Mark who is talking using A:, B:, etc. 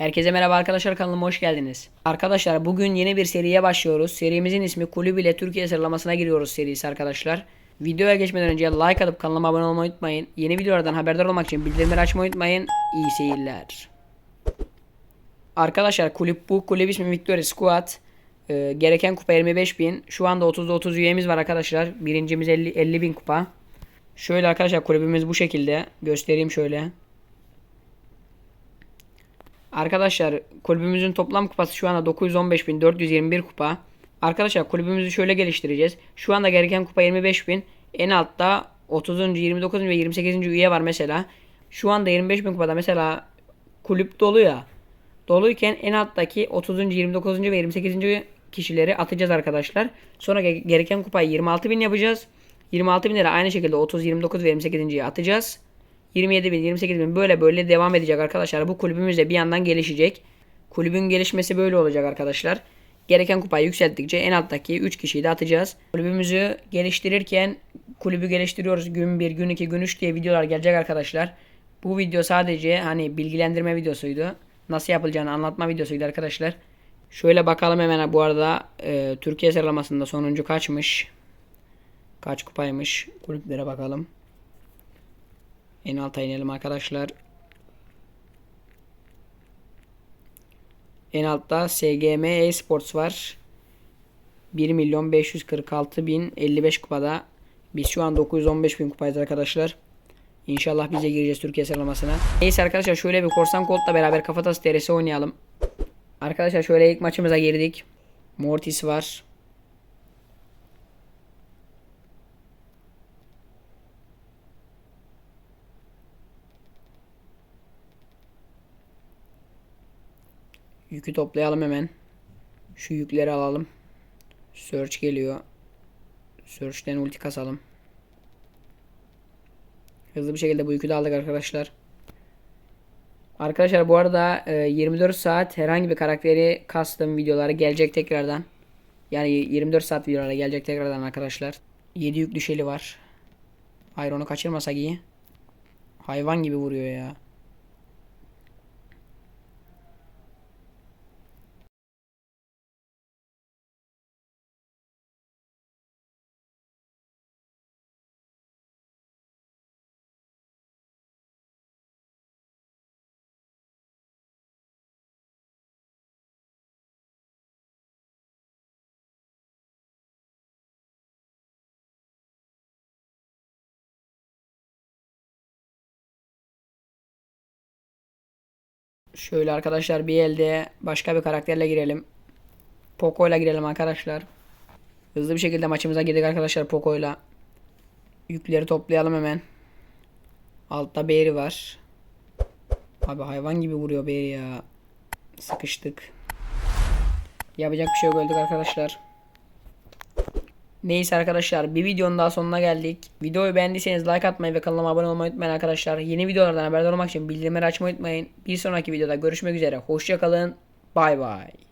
A: Herkese merhaba arkadaşlar kanalıma hoş geldiniz. Arkadaşlar bugün yeni bir seriye başlıyoruz. Serimizin ismi Kulüp Türkiye sıralamasına giriyoruz serisi arkadaşlar. Videoya geçmeden önce like atıp kanalıma abone olmayı unutmayın. Yeni videolardan haberdar olmak için bildirimleri açmayı unutmayın. İyi seyirler. Arkadaşlar kulüp bu. Kulüp ismi Victoria Squad. Ee, gereken kupa 25.000. Şu anda 30'da 30 üyemiz var arkadaşlar. Birincimiz 50 50.000 kupa. Şöyle arkadaşlar kulübümüz bu şekilde. Göstereyim şöyle. Arkadaşlar kulübümüzün toplam kupası şu anda 915.421 kupa. Arkadaşlar kulübümüzü şöyle geliştireceğiz. Şu anda gereken kupa 25.000. En altta 30. 29. ve 28. üye var mesela. Şu anda 25.000 kupada mesela kulüp dolu ya. Doluyken en alttaki 30. 29. ve 28. kişileri atacağız arkadaşlar. Sonra ge- gereken kupayı 26.000 yapacağız. 26.000 lira aynı şekilde 30, 29 ve 28.yi atacağız. 27 bin, 28 bin böyle böyle devam edecek arkadaşlar. Bu kulübümüz de bir yandan gelişecek. Kulübün gelişmesi böyle olacak arkadaşlar. Gereken kupayı yükselttikçe en alttaki 3 kişiyi de atacağız. Kulübümüzü geliştirirken kulübü geliştiriyoruz. Gün 1, gün 2, gün 3 diye videolar gelecek arkadaşlar. Bu video sadece hani bilgilendirme videosuydu. Nasıl yapılacağını anlatma videosuydu arkadaşlar. Şöyle bakalım hemen bu arada e, Türkiye sıralamasında sonuncu kaçmış? Kaç kupaymış? Kulüplere bakalım. En alta inelim arkadaşlar. En altta SGM Esports var. 1 milyon 546 bin 55 kupada. Biz şu an 915 bin kupayız arkadaşlar. İnşallah biz de gireceğiz Türkiye sıralamasına. Neyse arkadaşlar şöyle bir korsan kodla beraber kafatası TRS oynayalım. Arkadaşlar şöyle ilk maçımıza girdik. Mortis var. Yükü toplayalım hemen. Şu yükleri alalım. Search geliyor. Search'ten ulti kasalım. Hızlı bir şekilde bu yükü de aldık arkadaşlar. Arkadaşlar bu arada e, 24 saat herhangi bir karakteri custom videoları gelecek tekrardan. Yani 24 saat videoları gelecek tekrardan arkadaşlar. 7 yük düşeli var. Hayır onu kaçırmasak iyi. Hayvan gibi vuruyor ya. Şöyle arkadaşlar bir elde başka bir karakterle girelim. Poco ile girelim arkadaşlar. Hızlı bir şekilde maçımıza girdik arkadaşlar Poco ile. Yükleri toplayalım hemen. Altta Berry var. Abi hayvan gibi vuruyor Berry ya. Sıkıştık. Yapacak bir şey yok öldük arkadaşlar. Neyse arkadaşlar bir videonun daha sonuna geldik. Videoyu beğendiyseniz like atmayı ve kanalıma abone olmayı unutmayın arkadaşlar. Yeni videolardan haberdar olmak için bildirimleri açmayı unutmayın. Bir sonraki videoda görüşmek üzere. Hoşçakalın. Bay bay.